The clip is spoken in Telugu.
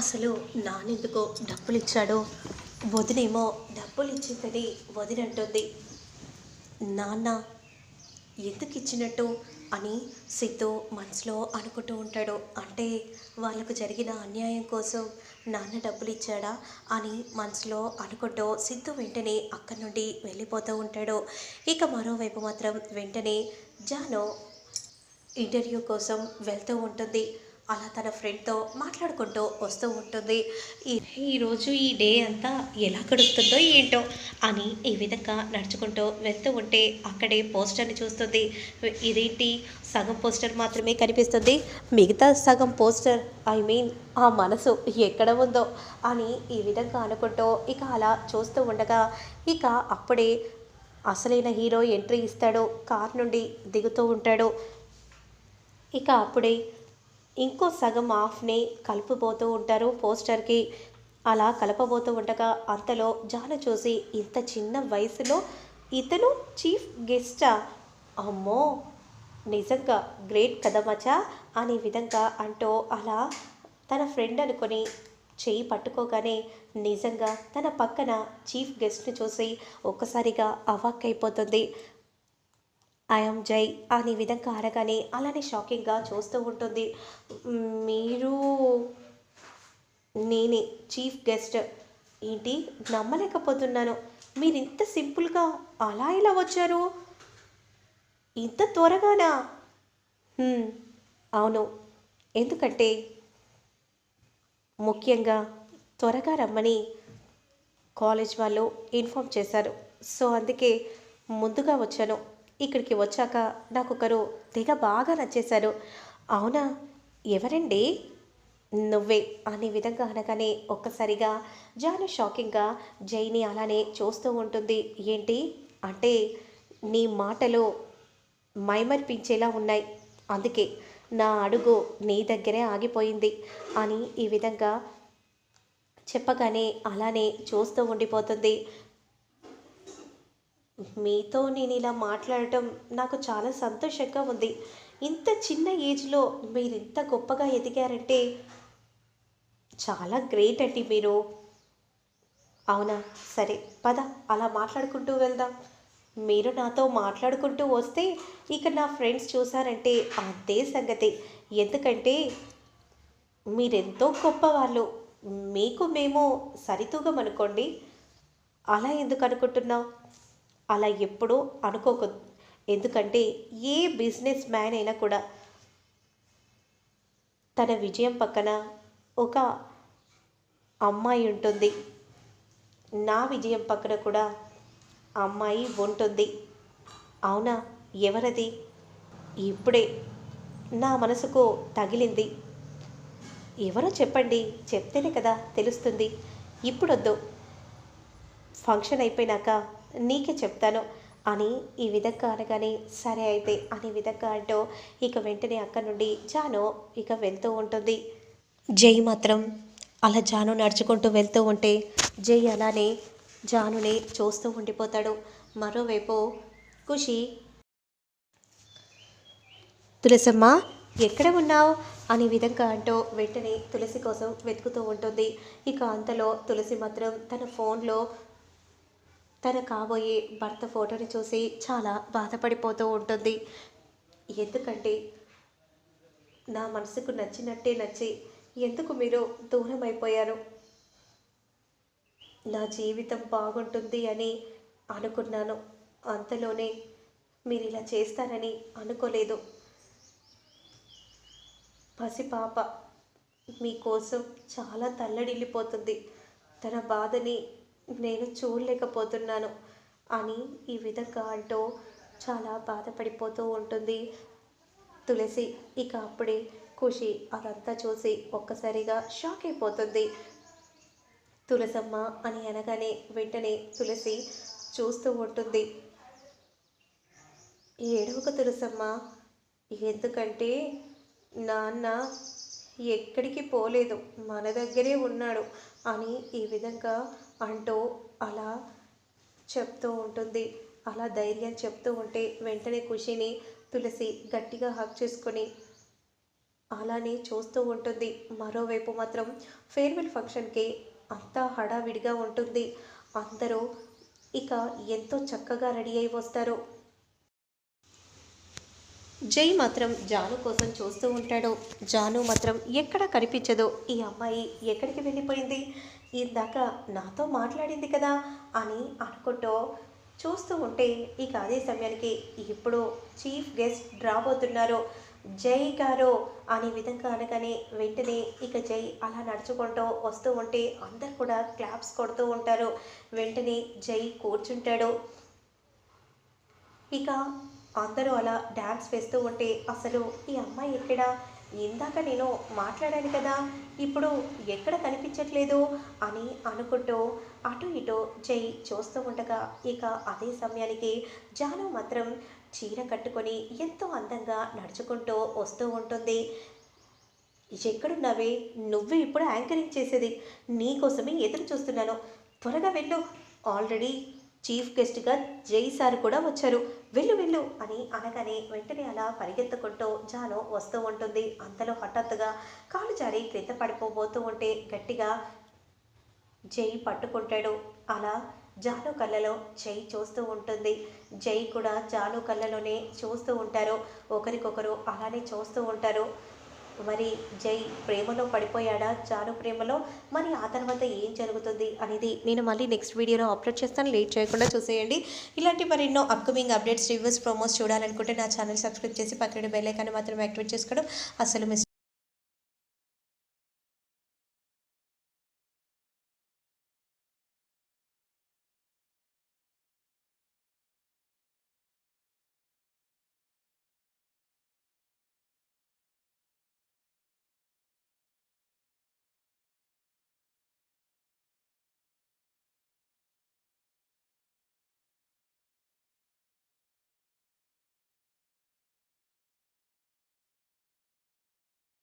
అసలు నానెందుకో డబ్బులు ఇచ్చాడో వదినేమో డబ్బులు ఇచ్చిందని వదినంటుంది. నాన్న ఎందుకు ఇచ్చినట్టు అని సిద్ధు మనసులో అనుకుంటూ ఉంటాడు. అంటే వాళ్ళకు జరిగిన అన్యాయం కోసం నాన్న డబ్బులు ఇచ్చాడా అని మనసులో అనుకుంటూ సిద్ధు వెంటనే అక్కడి నుండి వెళ్ళిపోతూ ఉంటాడు. ఇక మరోవైపు మాత్రం వెంటనే జాను ఇంటర్వ్యూ కోసం వెళ్తూ ఉంటుంది. అలా తన ఫ్రెండ్తో మాట్లాడుకుంటూ వస్తూ ఉంటుంది. ఈ ఈరోజు ఈ డే అంతా ఎలా గడుపుతుందో ఏంటో అని ఈ విధంగా నడుచుకుంటూ వెళ్తూ ఉంటే అక్కడే పోస్టర్ని చూస్తుంది. ఇదేంటి? సగం పోస్టర్ మాత్రమే కనిపిస్తుంది. మిగతా సగం పోస్టర్ ఐ మీన్ ఆ మనసు ఎక్కడ ఉందో అని ఈ విధంగా అనుకుంటూ ఇక అలా చూస్తూ ఉండగా ఇక అప్పుడే అసలైన హీరో ఎంట్రీ ఇస్తాడు. కార్ నుండి దిగుతూ ఉంటాడు. ఇక అప్పుడే ఇంకో సగం ఆఫ్ని కలుపుబోతూ ఉంటారు. పోస్టర్కి అలా కలపబోతూ ఉండగా అంతలో జాను చూసి ఇంత చిన్న వయసులో ఇతను చీఫ్ గెస్టా? అమ్మో! నిజంగా గ్రేట్ కదా మచా అనే విధంగా అంటూ అలా తన ఫ్రెండ్ అనుకొని చేయి పట్టుకోగానే నిజంగా తన పక్కన చీఫ్ గెస్ట్ని చూసి ఒక్కసారిగా అవాక్ అయిపోతుంది ఐఎమ్ జై అనే విధంగా అరగానే అలానే షాకింగ్గా చూస్తూ ఉంటుంది. మీరు నేనే చీఫ్ గెస్ట్. ఏంటి? నమ్మలేకపోతున్నాను. మీరు ఇంత సింపుల్గా అలా ఎలా వచ్చారు? ఇంత త్వరగానా? అవును. ఎందుకంటే ముఖ్యంగా త్వరగా రమ్మని కాలేజ్ వాళ్ళు ఇన్ఫామ్ చేశారు. సో అందుకే ముందుగా వచ్చాను. ఇక్కడికి వచ్చాక నాకు ఒకరు తెగ బాగా నచ్చేశారు. అవునా? ఎవరండి? నువ్వే అనే విధంగా అనగానే ఒక్కసారిగా జాను షాకింగ్గా జైని అలానే చూస్తూ ఉంటుంది. ఏంటి? అంటే నీ మాటలు మైమర్పించేలా ఉన్నాయి. అందుకే నా అడుగు నీ దగ్గరే ఆగిపోయింది అని ఈ విధంగా చెప్పగానే అలానే చూస్తూ ఉండిపోతుంది. మీతో నేను ఇలా మాట్లాడటం నాకు చాలా సంతోషంగా ఉంది. ఇంత చిన్న ఏజ్లో మీరు ఇంత గొప్పగా ఎదిగారంటే చాలా గ్రేట్ అండి మీరు. అవునా? సరే పద అలా మాట్లాడుకుంటూ వెళ్దాం. మీరు నాతో మాట్లాడుకుంటూ వస్తే ఇక నా ఫ్రెండ్స్ చూసారంటే అంతే సంగతి. ఎందుకంటే మీరెంతో గొప్పవాళ్ళు. మీకు మేము సరితూగం అనుకోండి. అలా ఎందుకు అనుకుంటున్నావు? అలా ఎప్పుడూ అనుకోక. ఎందుకంటే ఏ బిజినెస్ మ్యాన్ అయినా కూడా తన విజయం పక్కన ఒక అమ్మాయి ఉంటుంది. నా విజయం పక్కన కూడా అమ్మాయి ఉంటుంది. అవునా? ఎవరది? ఇప్పుడే. నా మనసుకు తగిలింది. ఎవరో చెప్పండి. చెప్తేనే కదా తెలుస్తుంది. ఇప్పుడొద్దు. ఫంక్షన్ అయిపోయినాక నీకే చెప్తాను. అని ఈ విధంగా అనగానే సరే అయితే అనే విధంగా అంటూ ఇక వెంటనే అక్కడి నుండి జాను ఇక వెళ్తూ ఉంటుంది. జై మాత్రం అలా జాను నడుచుకుంటూ వెళ్తూ ఉంటే జై అలానే జానుని చూస్తూ ఉండిపోతాడు. మరోవైపు ఖుషి తులసమ్మ ఎక్కడ ఉన్నావు? అనే విధంగా అంటూ వెంటనే తులసి కోసం వెతుకుతూ ఉంటుంది. ఇక అంతలో తులసి మాత్రం తన ఫోన్లో తన కాబోయే భర్త ఫోటోని చూసి చాలా బాధపడిపోతూ ఉంటుంది. ఎందుకంటే నా మనసుకు నచ్చినట్టే నచ్చి ఎందుకు మీరు దూరం అయిపోయారు? నా జీవితం బాగుంటుంది అని అనుకున్నాను. అంతలోనే మీరు ఇలా చేస్తారని అనుకోలేదు. పసిపాప మీకోసం చాలా తల్లడిల్లిపోతుంది. తన బాధని నేను చూడలేకపోతున్నాను అని ఈ విధంగా అంటూ చాలా బాధపడిపోతూ ఉంటుంది తులసి. ఇక అప్పుడే ఖుషి అదంతా చూసి ఒక్కసారిగా షాక్ అయిపోతుంది. తులసమ్మ అని అనగానే వెంటనే తులసి చూస్తూ ఉంటుంది. ఏడవక తులసమ్మ ఎందుకంటే నాన్న ఎక్కడికి పోలేదు. మన దగ్గరే ఉన్నాడు అని ఈ విధంగా అంటూ అలా చెప్తూ ఉంటుంది. అలా ధైర్యం చెప్తూ ఉంటే వెంటనే ఖుషిని తులసి గట్టిగా హక్ చేసుకొని అలానే చూస్తూ ఉంటుంది. మరోవైపు మాత్రం ఫేర్వెల్ ఫంక్షన్కి అంతా హడావిడిగా ఉంటుంది. అందరూ ఇక ఎంతో చక్కగా రెడీ అయి వస్తారు. జై మాత్రం జాను కోసం చూస్తూ ఉంటాడు. జాను మాత్రం ఎక్కడ కనిపించదో ఈ అమ్మాయి ఎక్కడికి వెళ్ళిపోయింది? ఇందాక నాతో మాట్లాడింది కదా అని అనుకుంటూ చూస్తూ ఉంటే ఇక అదే సమయానికి ఇప్పుడు చీఫ్ గెస్ట్ రాబోతున్నారు. జై గారు అనే విధంగా అనగానే వెంటనే ఇక జై అలా నడుచుకుంటూ వస్తూ ఉంటే అందరు కూడా క్లాప్స్ కొడుతూ ఉంటారు. వెంటనే జై కూర్చుంటాడు. ఇక అందరూ అలా డ్యాన్స్ వేస్తూ ఉంటే అసలు ఈ అమ్మాయి ఎక్కడ? ఇందాక నేను మాట్లాడాను కదా ఇప్పుడు ఎక్కడ కనిపించట్లేదు అని అనుకుంటూ అటు ఇటు జై చూస్తూ ఉండగా ఇక అదే సమయానికి జాను మాత్రం చీర కట్టుకొని ఎంతో అందంగా నడుచుకుంటూ వస్తూ ఉంటుంది. ఎక్కడున్నావే? నువ్వు ఇప్పుడు యాంకరింగ్ చేసేది. నీకోసమే ఎదురు చూస్తున్నాను త్వరగా వెళ్ళు. ఆల్రెడీ చీఫ్ గెస్ట్గా జై సార్ కూడా వచ్చారు. వెళ్ళు వెళ్ళు అని అనగానే వెంటనే అలా పరిగెత్తుకుంటూ జాను వస్తూ ఉంటుంది. అంతలో హఠాత్తుగా కాలు జారి క్రింద పడిపోబోతూ ఉంటే గట్టిగా జై పట్టుకుంటాడు. అలా జాను కళ్ళలో జై చూస్తూ ఉంటుంది. జై కూడా జాను కళ్ళలోనే చూస్తూ ఉంటారు. ఒకరికొకరు అలానే చూస్తూ ఉంటారు. మరి జై ప్రేమలో పడిపోయాడా? జాను ప్రేమలో? మరి ఆ తర్వాత ఏం జరుగుతుంది అనేది నేను మళ్ళీ నెక్స్ట్ వీడియోలో అప్లోడ్ చేస్తాను. లేట్ చేయకుండా చూసేయండి. ఇలాంటి మరెన్నో అప్కమింగ్ అప్డేట్స్ రివ్యూస్ ప్రోమోస్ చూడాలనుకుంటే నా ఛానల్ సబ్స్క్రైబ్ చేసి పక్కన బెల్ ఐకాన్ మాత్రం యాక్టివేట్ చేసుకోవడం అసలు మిస్